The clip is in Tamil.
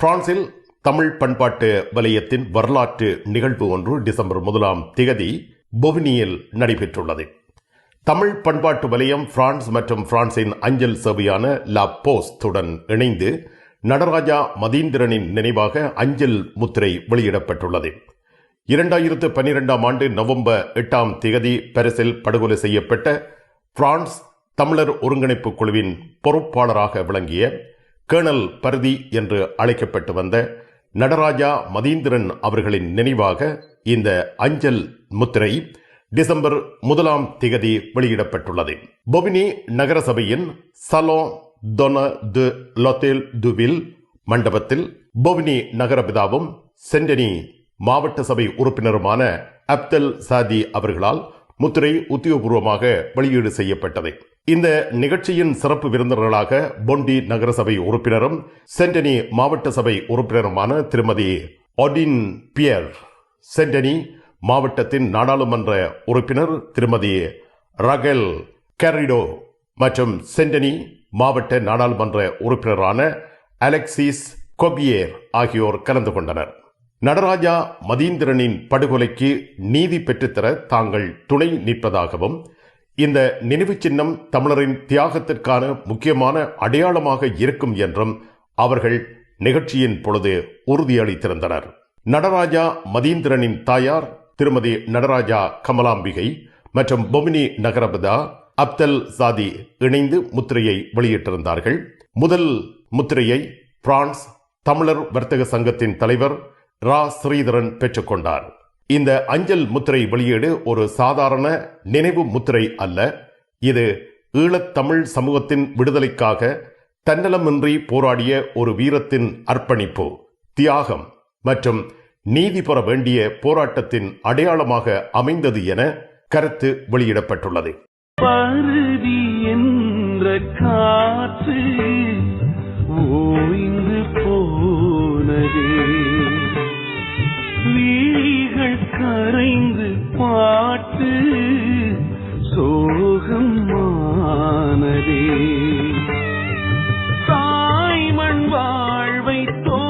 பிரான்சில் தமிழ் பண்பாட்டு வலயத்தின் வரலாற்று நிகழ்வு ஒன்று டிசம்பர் முதலாம் திகதி பொவினியில் நடைபெற்றுள்ளது. தமிழ் பண்பாட்டு வலயம் பிரான்ஸ் மற்றும் பிரான்சின் அஞ்சல் சேவையான லா போஸ்டுடன் இணைந்து நடராஜா மதீந்திரனின் நினைவாக அஞ்சல் முத்திரை வெளியிடப்பட்டுள்ளது. இரண்டாயிரத்து பன்னிரெண்டாம் ஆண்டு நவம்பர் எட்டாம் திகதி பரிசில் படுகொலை செய்யப்பட்ட பிரான்ஸ் தமிழர் ஒருங்கிணைப்பு குழுவின் பொறுப்பாளராக விளங்கிய கேர்னல் பருதி என்று அழைக்கப்பட்டு வந்த நடராஜா மதீந்திரன் அவர்களின் நினைவாக இந்த அஞ்சல் முத்திரை டிசம்பர் முதலாம் திகதி வெளியிடப்பட்டுள்ளது. பொபினி நகரசபையின் சலோ தொன து லொத்தேல் துவில் மண்டபத்தில் பொவினி நகரபிதாவும் சென்டனி மாவட்ட சபை உறுப்பினருமான அப்தல் சாதி அவர்களால் முத்திரை உத்தியோகபூர்வமாக வெளியீடு செய்யப்பட்டது. இந்த நிகழ்ச்சியின் சிறப்பு விருந்தினர்களாக பொண்டி நகரசபை உறுப்பினரும் சென்டனி மாவட்ட சபை உறுப்பினருமான திருமதி ஒடின் பியர் சென்டனி மாவட்டத்தின் நாடாளுமன்ற உறுப்பினர் திருமதி ரகல் கெரிடோ மற்றும் சென்டனி மாவட்ட நாடாளுமன்ற உறுப்பினரான அலெக்சிஸ் கொபியேர் ஆகியோர் கலந்து கொண்டனர். நடராஜா மதீந்திரனின் படுகொலைக்கு நீதி பெற்றுத்தர தாங்கள் துணை நிற்பதாகவும் இந்த நினைவு சின்னம் தமிழரின் தியாகத்திற்கான முக்கியமான அடையாளமாக இருக்கும் என்றும் அவர்கள் நிகழ்ச்சியின் பொழுது உறுதியளித்திருந்தனர். நடராஜா மதீந்திரனின் தாயார் திருமதி நடராஜா கமலாம்பிகை மற்றும் பொமினி நகரபதா அப்தல் சாதி இணைந்து முத்திரையை வெளியிட்டிருந்தார்கள். முதல் முத்திரையை பிரான்ஸ் தமிழர் வர்த்தக சங்கத்தின் தலைவர் ரா. ஸ்ரீதரன் பெற்றுக்கொண்டார். இந்த அஞ்சல் முத்திரை வெளியீடு ஒரு சாதாரண நினைவு முத்திரை அல்ல. இது ஈழத்தமிழ் சமூகத்தின் விடுதலைக்காக தன்னலமின்றி போராடிய ஒரு வீரத்தின் அர்ப்பணிப்பு தியாகம் மற்றும் நீதி பெற வேண்டிய போராட்டத்தின் அடையாளமாக அமைந்தது என கருத்து வெளியிடப்பட்டுள்ளது. காற்று ஓ கரைந்து பாட்டு சோகமானதே தாய்மண் வாழ்வை தோ